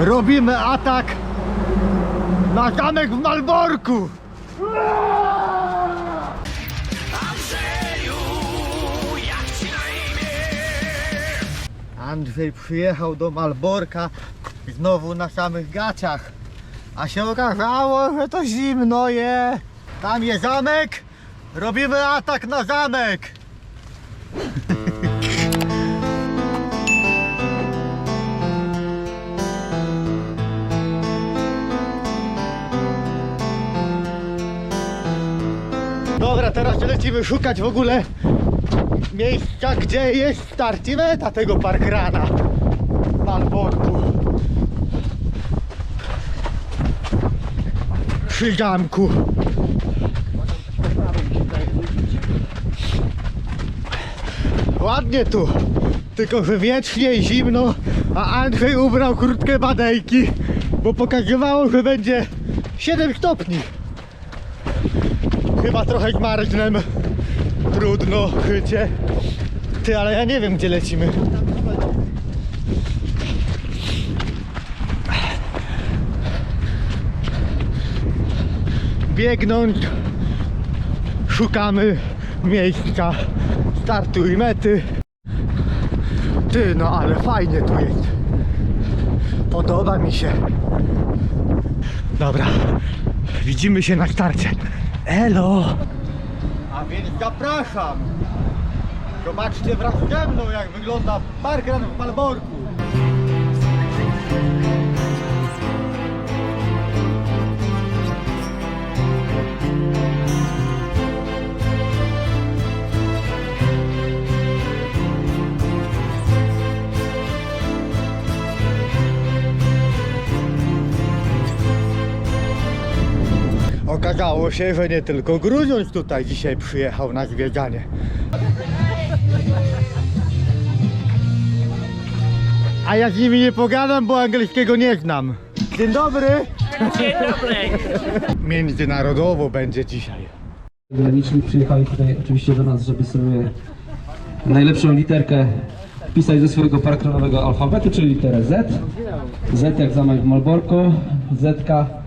Robimy atak na zamek w Malborku. Andrzej przyjechał do Malborka znowu na samych gaciach. A się okazało, że to zimno je. Tam jest zamek. Robimy atak na zamek. Dobra, teraz lecimy szukać w ogóle miejsca, gdzie jest starcie meta tego parkrana Malborku. Przy zamku. Ładnie tu, tylko że wiecznie i zimno, a Andrzej ubrał krótkie badejki, bo pokazywało, że będzie 7 stopni. Chyba trochę zmarznem. Trudno, chycie. Ty, ale ja nie wiem gdzie lecimy. Biegnąć. Szukamy miejsca startu i mety. Ty, no ale fajnie tu jest. Podoba mi się. Dobra, widzimy się na starcie. Elo! A więc zapraszam! Zobaczcie wraz ze mną jak wygląda parkran w Malborku. Okazało się, że nie tylko Gruziąc tutaj dzisiaj przyjechał na zwiedzanie. A ja z nimi nie pogadam, bo angielskiego nie znam. Dzień dobry! Dzień dobry. Międzynarodowo będzie dzisiaj. Graniczni przyjechali tutaj oczywiście do nas, żeby sobie najlepszą literkę wpisać do swojego parkronowego alfabetu, czyli literę Z. Z jak zamek w Malborku, Zetka.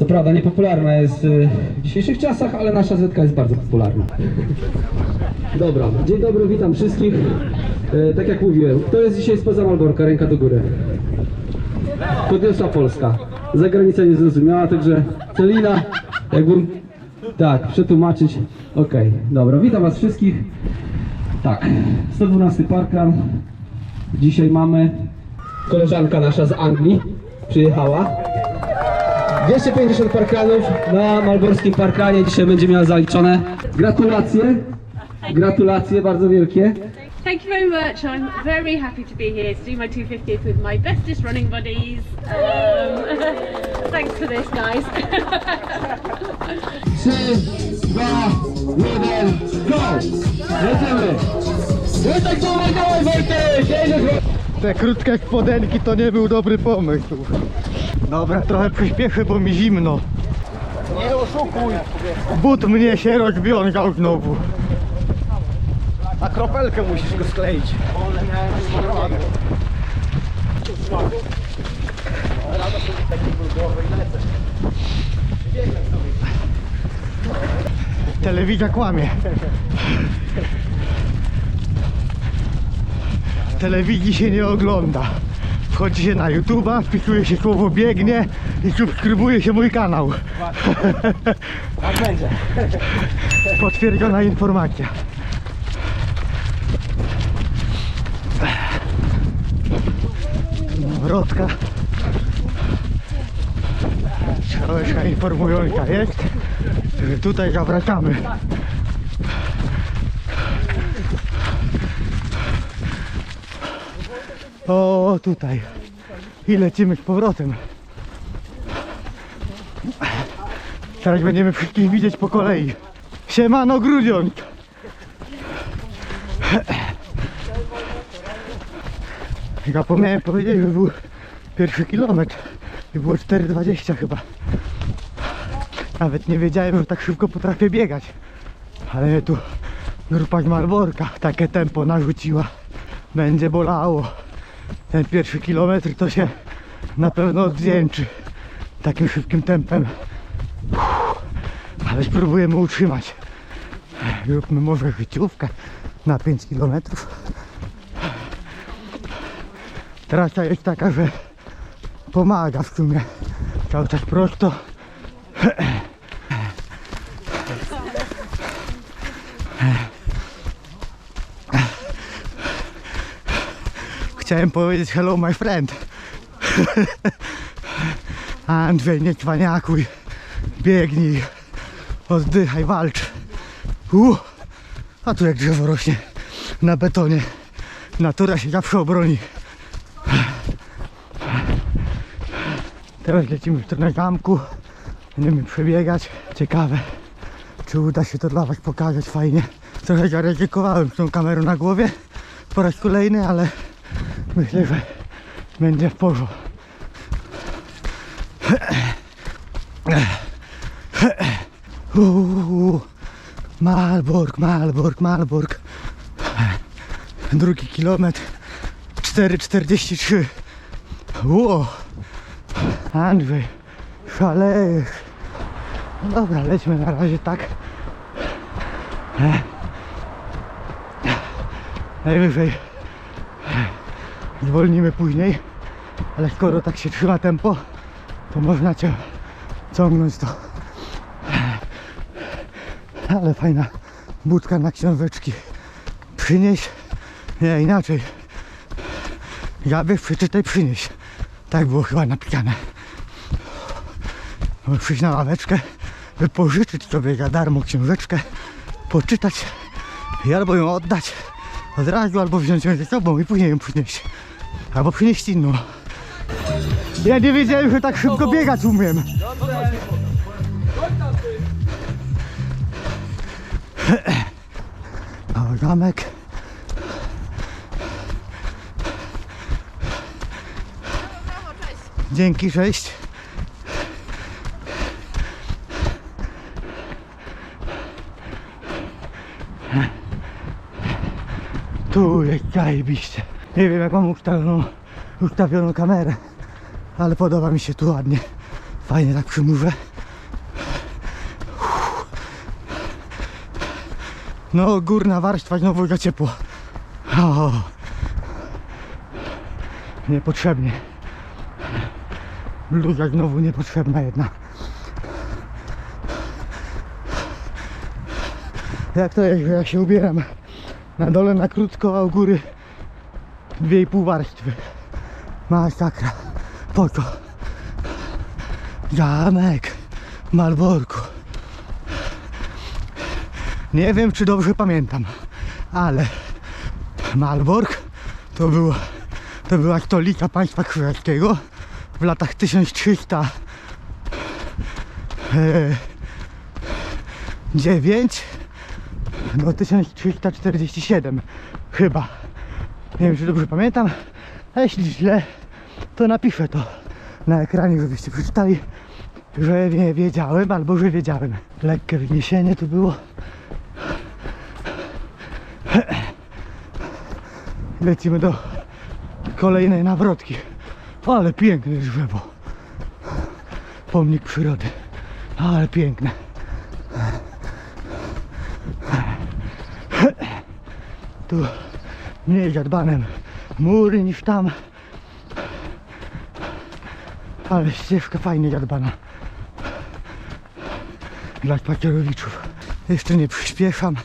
Co prawda niepopularna jest y, w dzisiejszych czasach, ale nasza Zetka jest bardzo popularna. Dobra, dzień dobry, witam wszystkich. E, tak jak mówiłem, kto jest dzisiaj spoza Malborka, ręka do góry. Podniosła Polska. Zagranica nie zrozumiała, także Celina, jakbym tak, przetłumaczyć. Okej, dobra, witam Was wszystkich. Tak, 112 parkan. Dzisiaj mamy koleżanka nasza z Anglii przyjechała. 250 parkanów na malborskim parkanie dzisiaj będzie miała zaliczone. Gratulacje, gratulacje bardzo wielkie. Thank you very much. I'm very happy to be here to do my 250th with my bestest running buddies. Um, thanks for this, guys. 3, 2, 1, go! Jedziemy! Wojtek, pomagałeś Wojtek! Jedziesz Te krótkie spodenki to nie był dobry pomysł. Dobra, trochę przyspieszę, bo mi zimno. Nie oszukuj! But mnie się rozwiązał znowu. A kropelkę musisz go skleić. Telewizja kłamie. Telewizji się nie ogląda. Wchodzi się na YouTube'a, wpisuje się słowo biegnie i subskrybuje się mój kanał. Tak będzie. Potwierdzona informacja. Wrotka. Strzałeczka informująca jest, tutaj zawracamy. O, tutaj. I lecimy z powrotem. Teraz będziemy wszystkich widzieć po kolei. Siemano Grudziądz! Zapomniałem powiedzieć, że był pierwszy kilometr i było 4,20 chyba. Nawet nie wiedziałem, że tak szybko potrafię biegać. Ale tu grupa z Marborka takie tempo narzuciła. Będzie bolało. Ten pierwszy kilometr to się na pewno odwdzięczy takim szybkim tempem. Ale spróbujemy utrzymać. Róbmy może życiówkę na 5 km. Trasa jest taka, że pomaga w sumie. Cały czas prosto. Chciałem powiedzieć hello my friend. Andrzej, nie cwaniakuj. Biegnij. Oddychaj, walcz. Uh. A tu jak drzewo rośnie na betonie. Natura się zawsze obroni. Teraz lecimy w stronę zamku. Będziemy przebiegać. Ciekawe, czy uda się to dla Was pokazać fajnie. Trochę zaryzykowałem z tą kamerą na głowie po raz kolejny, ale myślę, że będzie w porządku. Malbork, Malbork, Malbork. Drugi kilometr 4,43. Ło, Andrzej, szalejesz. No dobra, lećmy na razie tak. Najwyżej zwolnimy później, ale skoro tak się trzyma tempo, to można cię ciągnąć to. Ale fajna budka na książeczki. Przynieś, nie inaczej. Zabierz, przeczytaj, przynieś. Tak było chyba napisane. Możesz przyjść na ławeczkę, wypożyczyć sobie za darmo książeczkę, poczytać i albo ją oddać od razu, albo wziąć ją ze sobą i później ją przynieść. Albo przynieść inną. Ja nie wiedziałem, że tak szybko biegać umiem. O, zamek. Dzięki, cześć. Tu jest zajebiście. Nie wiem jak mam ustawioną, ustawioną kamerę, ale podoba mi się tu ładnie. Fajnie tak przy murze. No, górna warstwa znowu za ciepło. O, niepotrzebnie. Bluza znowu niepotrzebna jedna. Jak to jest, że ja się ubieram na dole na krótko, a u góry dwie i pół warstwy. Masakra. Po co? Zamek Malborku. Nie wiem, czy dobrze pamiętam, ale Malbork to, było, to była stolica państwa królewskiego w latach 1300 e, 9 do 1347 chyba. Nie wiem, czy dobrze pamiętam, a jeśli źle, to napiszę to na ekranie, żebyście przeczytali, że nie wiedziałem albo że wiedziałem. Lekkie wyniesienie tu było. Lecimy do kolejnej nawrotki. Ale piękne drzewo. Pomnik przyrody. Ale piękne. Tu mniej zadbanem mury niż tam. Ale ścieżka fajnie zadbana. Dla spacerowiczów. Jeszcze nie przyspieszam.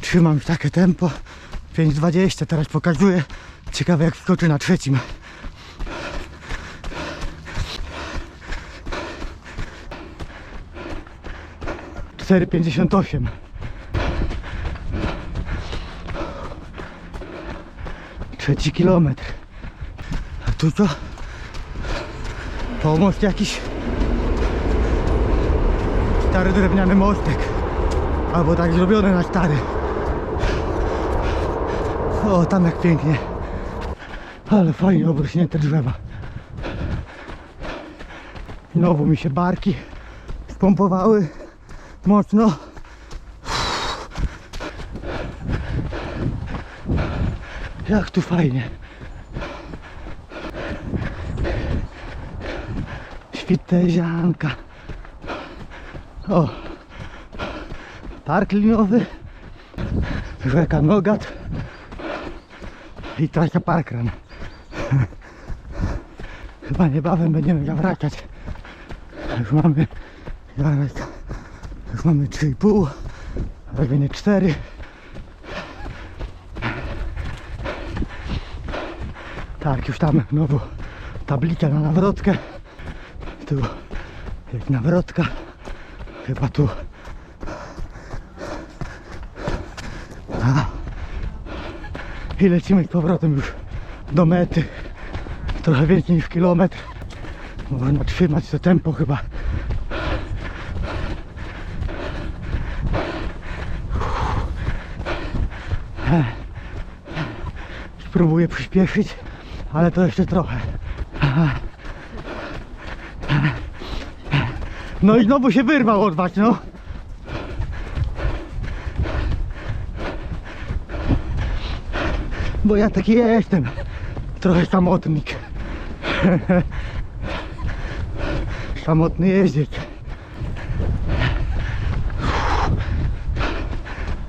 Trzymam takie tempo. 5.20 teraz pokazuję. Ciekawe jak wskoczy na trzecim. Cztery pięćdziesiąt osiem. Trzeci kilometr. A tu co? Pomost jakiś. Stary drewniany mostek. Albo tak zrobiony na stary. O, tam jak pięknie. Ale fajnie obrośnięte drzewa. Znowu mi się barki spompowały mocno. Jak tu fajnie. Kwitezianka. O. Park linowy. Rzeka Nogat. I trasa Parkran. Chyba niebawem będziemy zawracać. Już mamy już mamy 3,5, robienie 4. Tak, już tam znowu tablica na nawrotkę. Tu jest nawrotka. Chyba tu. I lecimy z powrotem już do mety. Trochę więcej niż kilometr. Można trzymać to tempo chyba. Spróbuję przyspieszyć, ale to jeszcze trochę. No i znowu się wyrwał od was, no. Bo ja taki jestem. Trochę samotnik. Samotny jeździec.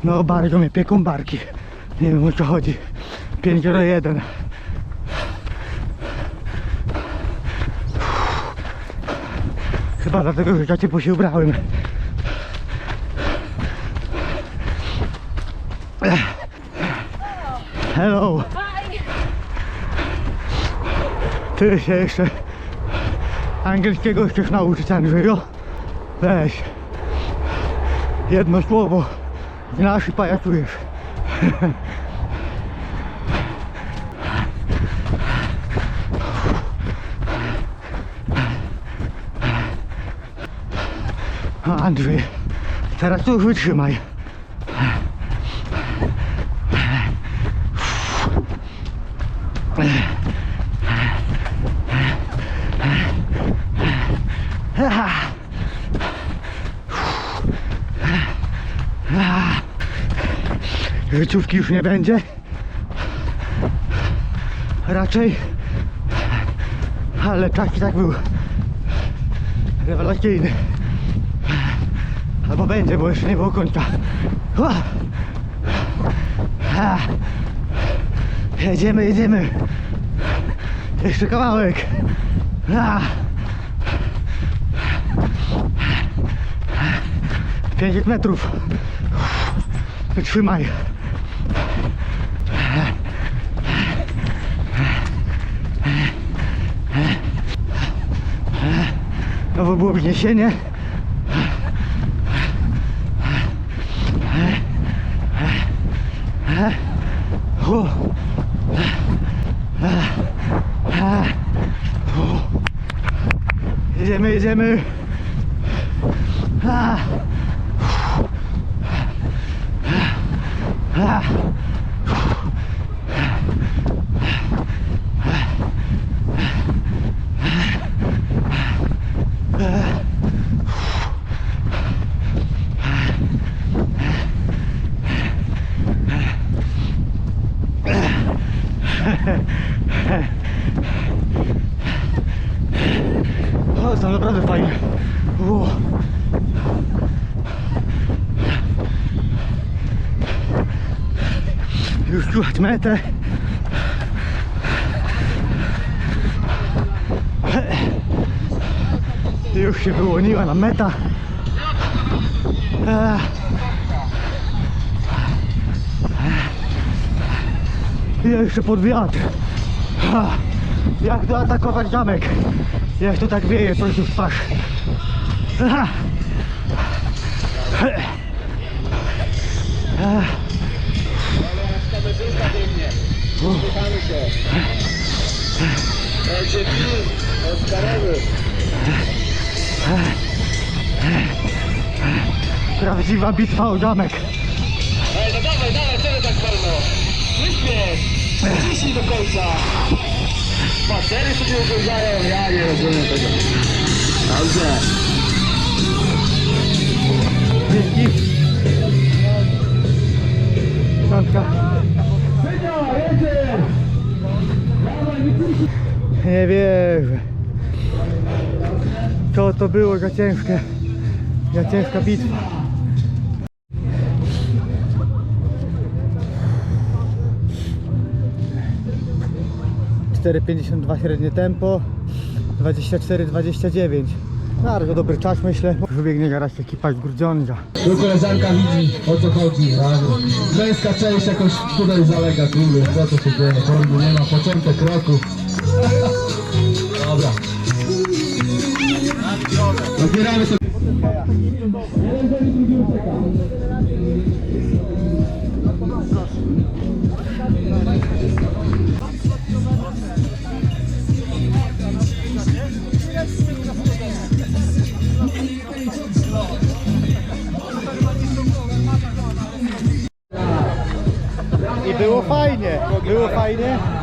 No bardzo mnie pieką barki. Nie wiem o co chodzi. 501. Chyba dlatego, że za ciepło się ubrałem. Hello. Ty się jeszcze angielskiego chcesz nauczyć, Andrzeju? Weź. Jedno słowo. Znasz i pajacujesz. O, Andrzej, teraz to już wytrzymaj. Życiówki już nie będzie. Raczej. Ale czas i tak był rewelacyjny. Albo będzie, bo jeszcze nie było końca. Jedziemy, jedziemy. Jeszcze kawałek. 500 metrów. Wytrzymaj. Znowu było wniesienie. 哎哎哎，哦，哎，哎，哎，哎，哎，姐妹，姐妹。Metę. Już się wyłoniła na meta. I jeszcze pod wiatr. Jak to atakować zamek? Jak to tak wieje prosto w twarz. Aha. Ach. Prawdziwa bitwa o zamek. Ej, no dawaj, dawaj, co ty tak wolno? Wyśpiesz! Ciśnij do końca! Spacery sobie urządzają, ja nie rozumiem tego. Dobrze. Dzięki. Piątka. Nie wierzę. co to było za ciężkie, za ciężka bitwa. Dwa średnie tempo, 24-29. Bardzo dobry czas myślę. Wybiegnie zaraz ekipa z Grudziądza. Tu koleżanka widzi o co chodzi. A męska część jakoś tutaj zalega, kurde, co to się dzieje, nie ma, początek roku. Dobra. Otwieramy sobie. I było fajnie, było fajnie.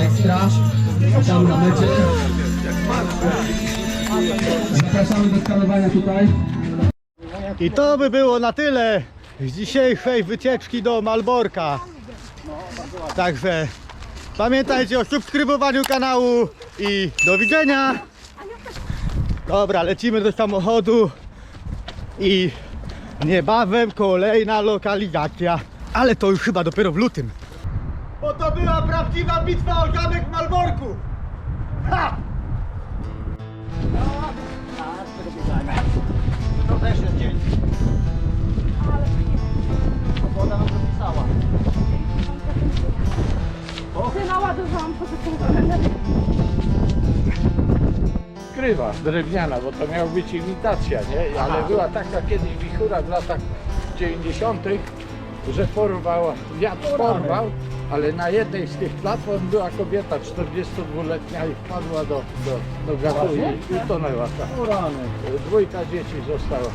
Ekstra. Tam na mecie. Zapraszamy do skanowania tutaj. I to by było na tyle z dzisiejszej wycieczki do Malborka. Także pamiętajcie o subskrybowaniu kanału i do widzenia. Dobra, lecimy do samochodu i niebawem kolejna lokalizacja. Ale to już chyba dopiero w lutym. Bo to była prawdziwa bitwa o zamek w Malborku. Ha! To też jest dzień. Woda nam zapisała. Skrywa drewniana, bo to miała być imitacja, nie? Ale była taka kiedyś wichura w latach 90., że porwała, wiatr porwał, ale na jednej z tych platform była kobieta 42-letnia i wpadła do, do, do gazu i utonęła. Dwójka dzieci została.